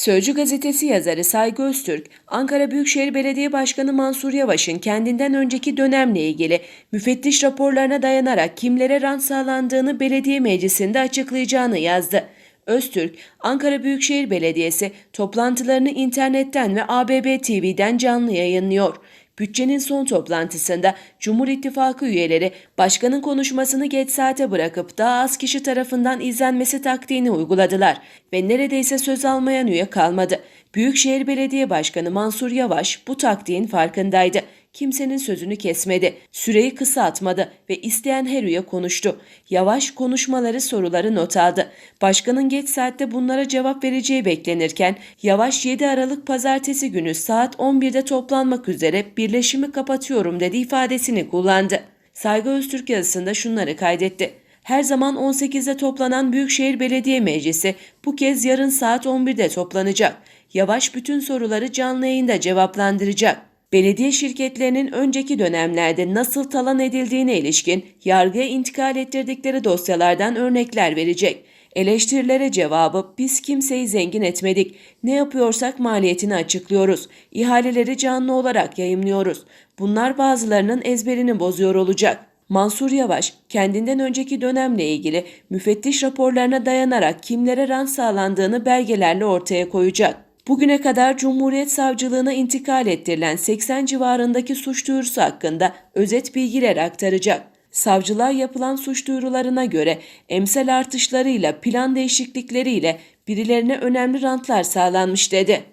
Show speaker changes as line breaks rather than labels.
Sözcü gazetesi yazarı Saygı Öztürk, Ankara Büyükşehir Belediye Başkanı Mansur Yavaş'ın kendinden önceki dönemle ilgili müfettiş raporlarına dayanarak kimlere rant sağlandığını belediye meclisinde açıklayacağını yazdı. Öztürk, Ankara Büyükşehir Belediyesi toplantılarını internetten ve ABB TV'den canlı yayınlıyor. Bütçenin son toplantısında Cumhur İttifakı üyeleri başkanın konuşmasını geç saate bırakıp daha az kişi tarafından izlenmesi taktiğini uyguladılar ve neredeyse söz almayan üye kalmadı. Büyükşehir Belediye Başkanı Mansur Yavaş bu taktiğin farkındaydı. Kimsenin sözünü kesmedi. Süreyi kısaltmadı ve isteyen her üye konuştu. Yavaş konuşmaları soruları not aldı. Başkanın geç saatte bunlara cevap vereceği beklenirken Yavaş 7 Aralık pazartesi günü saat 11'de toplanmak üzere birleşimi kapatıyorum dedi ifadesini kullandı. Saygı Öztürk yazısında şunları kaydetti. Her zaman 18'de toplanan Büyükşehir Belediye Meclisi bu kez yarın saat 11'de toplanacak. Yavaş bütün soruları canlı yayında cevaplandıracak. Belediye şirketlerinin önceki dönemlerde nasıl talan edildiğine ilişkin yargıya intikal ettirdikleri dosyalardan örnekler verecek. Eleştirilere cevabı biz kimseyi zengin etmedik. Ne yapıyorsak maliyetini açıklıyoruz. İhaleleri canlı olarak yayımlıyoruz. Bunlar bazılarının ezberini bozuyor olacak. Mansur Yavaş kendinden önceki dönemle ilgili müfettiş raporlarına dayanarak kimlere rant sağlandığını belgelerle ortaya koyacak. Bugüne kadar Cumhuriyet Savcılığına intikal ettirilen 80 civarındaki suç duyurusu hakkında özet bilgiler aktaracak. Savcılığa yapılan suç duyurularına göre emsal artışlarıyla plan değişiklikleriyle birilerine önemli rantlar sağlanmış dedi.